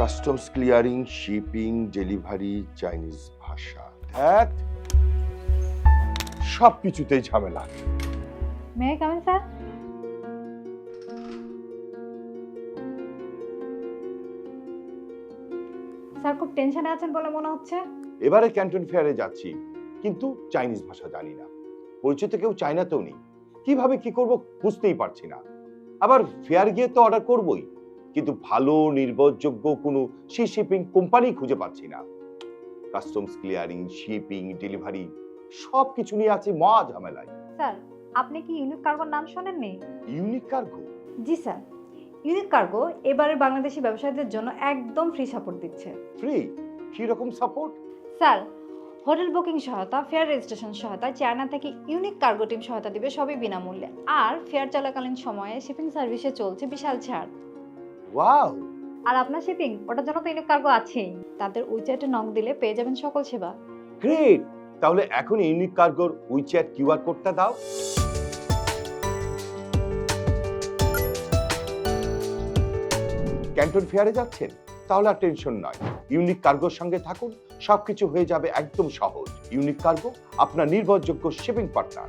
Customs clearing shipping delivery Chinese ভাষা ধ্যাত সব কিছুতেই ঝামেলা may I come in sir sir খুব টেনশনে আছেন বলে মনে হচ্ছে। এবারে ক্যান্টন ফেয়ারে যাচ্ছি কিন্তু চাইনিজ ভাষা জানি না। পরিচিত কেউ চাইনাতেও নেই। কীভাবে কি করব বুঝতেই পারছি না। আবার ফেয়ার গিয়ে তো অর্ডার করবই। কিন্তু ভালো নির্ভরযোগ্য কোনো সি শিপিং কোম্পানি খুঁজে পাচ্ছি না। কাস্টমস ক্লিয়ারিং শিপিং ডেলিভারি সব কিছু নিয়ে আছে মহা ঝামেলায়। স্যার আপনি কি ইউনিক কার্গোর নাম শোনেননি? ইউনিক কার্গো জি স্যার ইউনিক কার্গো এবারে বাংলাদেশি ব্যবসায়ীদের জন্য একদম ফ্রি সাপোর্ট দিচ্ছে। ফ্রি কি রকম সাপোর্ট স্যার হোটেল বুকিং সহায়তা ফেয়ার রেজিস্ট্রেশন সহায়তা চায়না থেকে ইউনিক কার্গো টিম সহায়তা দিবে সবই বিনামূল্যে। আর ফেয়ার চলাকালীন সময়ে শিপিং সার্ভিসে চলছে বিশাল ছাড়। ওয়াও আর আপনার শিপিং ওটার জন্য তো ইউনিক কার্গো আছেই। তাদের উইচ্যাটে নক দিলে পেয়ে যাবেন সকল সেবা। গ্রেট তাহলে এখন ইউনিক কার্গোর উইচ্যাট কিউআর কোডটা দাও। ক্যান্টন ফেয়ারে যাচ্ছেন তাহলে আর টেনশন নয়। ইউনিক কার্গোর সঙ্গে থাকুন সবকিছু হয়ে যাবে একদম সহজ। ইউনিক কার্গো আপনার নির্ভরযোগ্য শিপিং পার্টনার